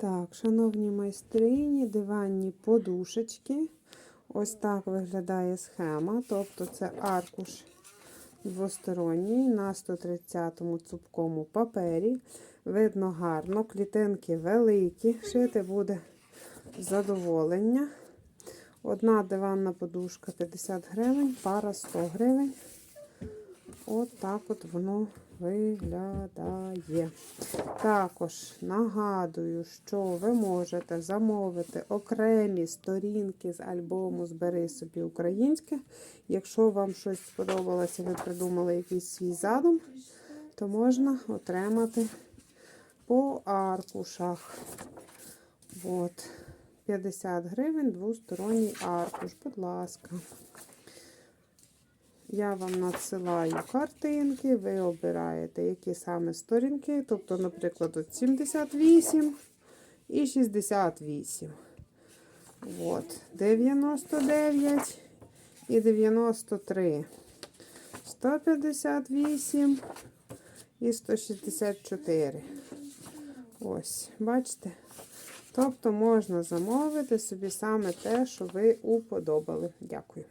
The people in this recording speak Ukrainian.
Так, шановні майстрині, диванні подушечки. Ось так виглядає схема. Тобто це аркуш двосторонній на 130-му цупкому папері. Видно гарно, клітинки великі. Шити буде задоволення. Одна диванна подушка 50 гривень, пара 100 гривень. От так от воно виглядає. Також нагадую, що ви можете замовити окремі сторінки з альбому Збери собі українське. Якщо вам щось сподобалося, ви придумали якийсь свій задум, то можна отримати по аркушах. От. 50 гривень двосторонній аркуш, будь ласка. Я вам надсилаю картинки, ви обираєте, які саме сторінки. Тобто, наприклад, от 78 і 68. От, 99 і 93. 158 і 164. Ось, бачите? Тобто можна замовити собі саме те, що ви уподобали. Дякую.